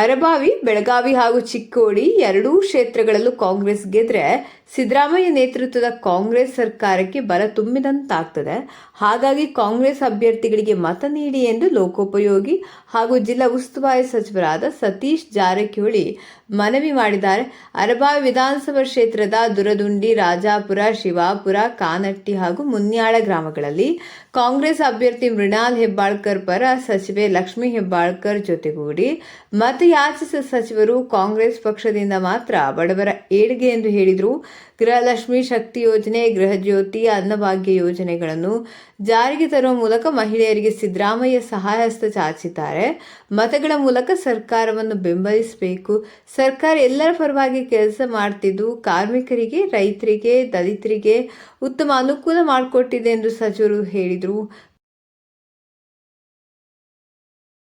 ಅರಬಾವಿ, ಬೆಳಗಾವಿ ಹಾಗೂ ಚಿಕ್ಕೋಡಿ ಎರಡೂ ಕ್ಷೇತ್ರಗಳಲ್ಲೂ ಕಾಂಗ್ರೆಸ್ ಗೆದ್ರೆ ಸಿದ್ದರಾಮಯ್ಯ ನೇತೃತ್ವದ ಕಾಂಗ್ರೆಸ್ ಸರ್ಕಾರಕ್ಕೆ ಬಲ ತುಂಬಿದಂತಾಗ್ತದೆ. ಹಾಗಾಗಿ ಕಾಂಗ್ರೆಸ್ ಅಭ್ಯರ್ಥಿಗಳಿಗೆ ಮತ ನೀಡಿ ಎಂದು ಲೋಕೋಪಯೋಗಿ ಹಾಗೂ ಜಿಲ್ಲಾ ಉಸ್ತುವಾರಿ ಸಚಿವರಾದ ಸತೀಶ್ ಜಾರಕಿಹೊಳಿ ಮನವಿ ಮಾಡಿದ್ದಾರೆ. ಅರಬಾವಿ ವಿಧಾನಸಭಾ ಕ್ಷೇತ್ರದ ದುರದುಂಡಿ, ರಾಜಾಪುರ, ಶಿವಾಪುರ, ಕಾನಟ್ಟಿ ಹಾಗೂ ಮುನ್ಯಾಳ ಗ್ರಾಮಗಳಲ್ಲಿ ಕಾಂಗ್ರೆಸ್ ಅಭ್ಯರ್ಥಿ ಮೃಣಾಲ್ ಹೆಬ್ಬಾಳ್ಕರ್ ಪರ ಸಚಿವೆ ಲಕ್ಷ್ಮೀ ಹೆಬ್ಬಾಳ್ಕರ್ ಜೊತೆಗೂಡಿ ಮತಯಾಚಿಸಿದ ಸಚಿವರು ಕಾಂಗ್ರೆಸ್ ಪಕ್ಷದಿಂದ ಮಾತ್ರ ಬಡವರ ಏಳಿಗೆ ಎಂದು ಹೇಳಿದರು. ಗೃಹಲಕ್ಷ್ಮಿ ಶಕ್ತಿ ಯೋಜನೆ, ಗೃಹಜ್ಯೋತಿ, ಅನ್ನಭಾಗ್ಯ ಯೋಜನೆಗಳನ್ನು ಜಾರಿಗೆ ತರುವ ಮೂಲಕ ಮಹಿಳೆಯರಿಗೆ ಸಿದ್ದರಾಮಯ್ಯ ಸಹಾಯಹಸ್ತ ಚಾಚಿದ್ದಾರೆ. ಮತಗಳ ಮೂಲಕ ಸರ್ಕಾರವನ್ನು ಬೆಂಬಲಿಸಬೇಕು. ಸರ್ಕಾರ ಎಲ್ಲರ ಪರವಾಗಿ ಕೆಲಸ ಮಾಡ್ತಿದ್ದು, ಕಾರ್ಮಿಕರಿಗೆ, ರೈತರಿಗೆ, ದಲಿತರಿಗೆ ಉತ್ತಮ ಅನುಕೂಲ ಮಾಡಿಕೊಟ್ಟಿದೆ ಎಂದು ಸಚಿವರು ಹೇಳಿದರು.